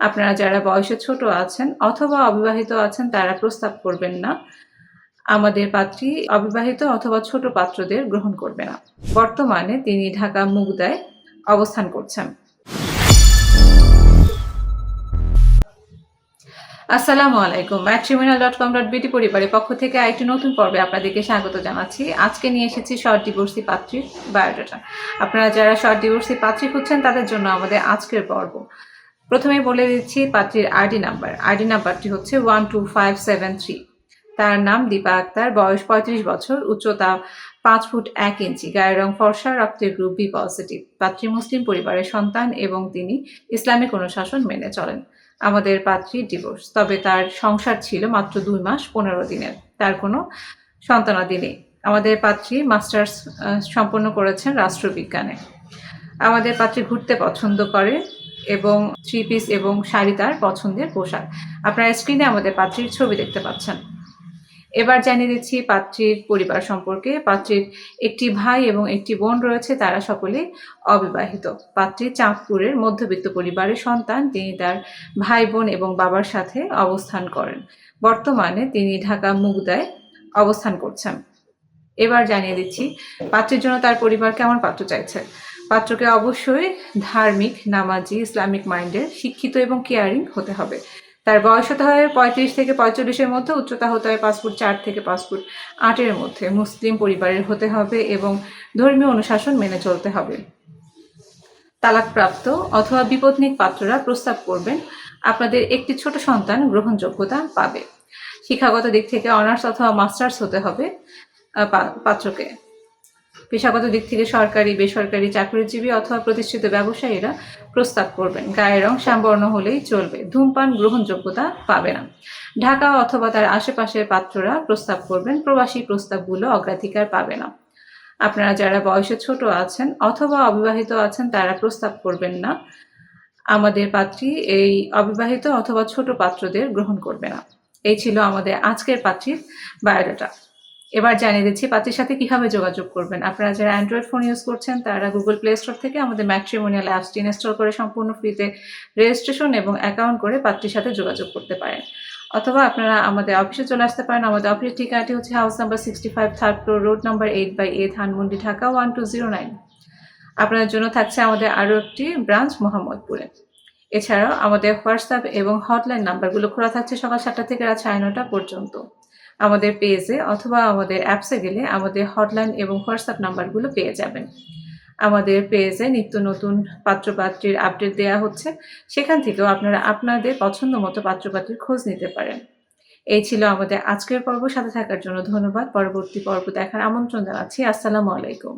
আপনারা যারা বয়সে ছোট আছেন অথবা অবিবাহিত আছেন, তারা প্রস্তাব করবেন না। আমাদের পাত্রী অবিবাহিত অথবা ছোট পাত্রদের গ্রহণ করবে না। বর্তমানে তিনি ঢাকা মুগদায় অবস্থান করছেন। আসসালামু আলাইকুম। ম্যাট্রিমিনাল ডট কম ডট বিটি পরিবারের পক্ষ থেকে আরেকটি নতুন পর্বে আপনাদেরকে স্বাগত জানাচ্ছি। আজকে নিয়ে এসেছি শর্ট ডিভোর্সি পাত্রীর বায়োডাটা। আপনারা যারা শর্ট ডিভোর্সি পাত্রী খুঁজছেন, তাদের জন্য আমাদের আজকের পর্ব। প্রথমে বলে দিচ্ছি পাত্রীর আইডি নাম্বার। আইডি নাম্বারটি হচ্ছে one two five seven three তার নাম দীপা আক্তার, বয়স পঁয়ত্রিশ বছর, উচ্চতা পাঁচ ফুট এক ইঞ্চি, গায়ের রং ফর্সা, রক্তের গ্রুপ বি পজিটিভ পাত্রী মুসলিম পরিবারের সন্তান এবং তিনি ইসলামিক অনুশাসন মেনে চলেন। আমাদের পাত্রী ডিভোর্স তবে তার সংসার ছিল মাত্র দুই মাস, পনেরো দিনের। তার কোনো সন্তানাদি নেই। আমাদের পাত্রী মাস্টার্স সম্পন্ন করেছেন রাষ্ট্রবিজ্ঞানে। আমাদের পাত্রী ঘুরতে পছন্দ করে এবং থ্রি পিস এবং শাড়ি তার পছন্দের পোশাক। আপনারা স্ক্রিনে আমাদের পাত্রীর ছবি দেখতে পাচ্ছেন। এবার জানিয়ে দিচ্ছি পাত্রীর পরিবার সম্পর্কে। পাত্রীর একটি ভাই এবং একটি বোন রয়েছে, তারা সকলে অবিবাহিত। পাত্রী চাঁদপুরের মধ্যবিত্ত পরিবারের সন্তান, তিনি তার ভাই বোন এবং বাবার সাথে অবস্থান করেন। বর্তমানে তিনি ঢাকা মুগদায় অবস্থান করছেন। এবার জানিয়ে দিচ্ছি, পাত্রের জন্য তার পরিবার কেমন পাত্র চাইছে? পাত্রকে অবশ্যই ধার্মিক, নামাজি, ইসলামিক মাইন্ডের শিক্ষিত এবং কেয়ারিং হতে হবে। তার বয়স হতে হবে পঁয়ত্রিশ থেকে পঁয়তাল্লিশের মধ্যে, উচ্চতা হতে হয় ফুট চার থেকে ফুট আটের মধ্যে। মুসলিম পরিবারের হতে হবে এবং ধর্মীয় অনুশাসন মেনে চলতে হবে। তালাকপ্রাপ্ত অথবা বিপত্নিক পাত্ররা প্রস্তাব করবেন, আপনাদের একটি ছোট সন্তান গ্রহণযোগ্যতা পাবে। শিক্ষাগত দিক থেকে অনার্স অথবা মাস্টার্স হতে হবে পাত্রকে। পেশাগত দিক থেকে সরকারি, বেসরকারি চাকরিজীবী অথবা প্রতিষ্ঠিত ব্যবসায়ীরা প্রস্তাব করবেন। গায়ের রং শ্যামবর্ণ হলেই চলবে। ধূমপান গ্রহণযোগ্যতা পাবে না। ঢাকা অথবা তার আশেপাশের পাত্ররা প্রস্তাব করবেন, প্রবাসী প্রস্তাবগুলো অগ্রাধিকার পাবে না। আপনারা যারা বয়সে ছোট আছেন অথবা অবিবাহিত আছেন, তারা প্রস্তাব করবেন না। আমাদের পাত্রী এই অবিবাহিত অথবা ছোট পাত্রদের গ্রহণ করবে না। এই ছিল আমাদের আজকের পাত্রীর বায়োডাটা। এবার জানিয়ে দিচ্ছি পাত্রীর সাথে কীভাবে যোগাযোগ করবেন? আপনারা যারা অ্যান্ড্রয়েড ফোন ইউজ করছেন, তারা গুগল প্লে স্টোর থেকে আমাদের ম্যাট্রিমোনিয়াল অ্যাপসটি ইনস্টল করে সম্পূর্ণ ফ্রিতে রেজিস্ট্রেশন এবং অ্যাকাউন্ট করে পাত্রীর সাথে যোগাযোগ করতে পারেন। অথবা আপনারা আমাদের অফিসে চলে আসতে পারেন। আমাদের অফিসের ঠিকানাটি হচ্ছে house number sixty five third floor road number eight by A Dhanmondi Dhaka one two zero nine আপনাদের জন্য থাকছে আমাদের আরও একটি ব্রাঞ্চ মোহাম্মদপুরে। এছাড়াও আমাদের হোয়াটসঅ্যাপ এবং হটলাইন নাম্বারগুলো খোলা থাকছে সকাল সাতটা থেকে রাত সাড়ে নটা পর্যন্ত। আমাদের পেজে অথবা আমাদের অ্যাপসে গেলে আমাদের হটলাইন এবং হোয়াটসঅ্যাপ নাম্বারগুলো পেয়ে যাবেন। আমাদের পেজে নিত্য নতুন পাত্রপাত্রীর আপডেট দেওয়া হচ্ছে। সেখান থেকেও আপনারা আপনাদের পছন্দ মতো পাত্রপাত্রীর খোঁজ নিতে পারেন। এই ছিল আমাদের আজকের পর্ব। সাথে থাকার জন্য ধন্যবাদ। পরবর্তী পর্ব দেখার আমন্ত্রণ জানাচ্ছি। আসসালামু আলাইকুম।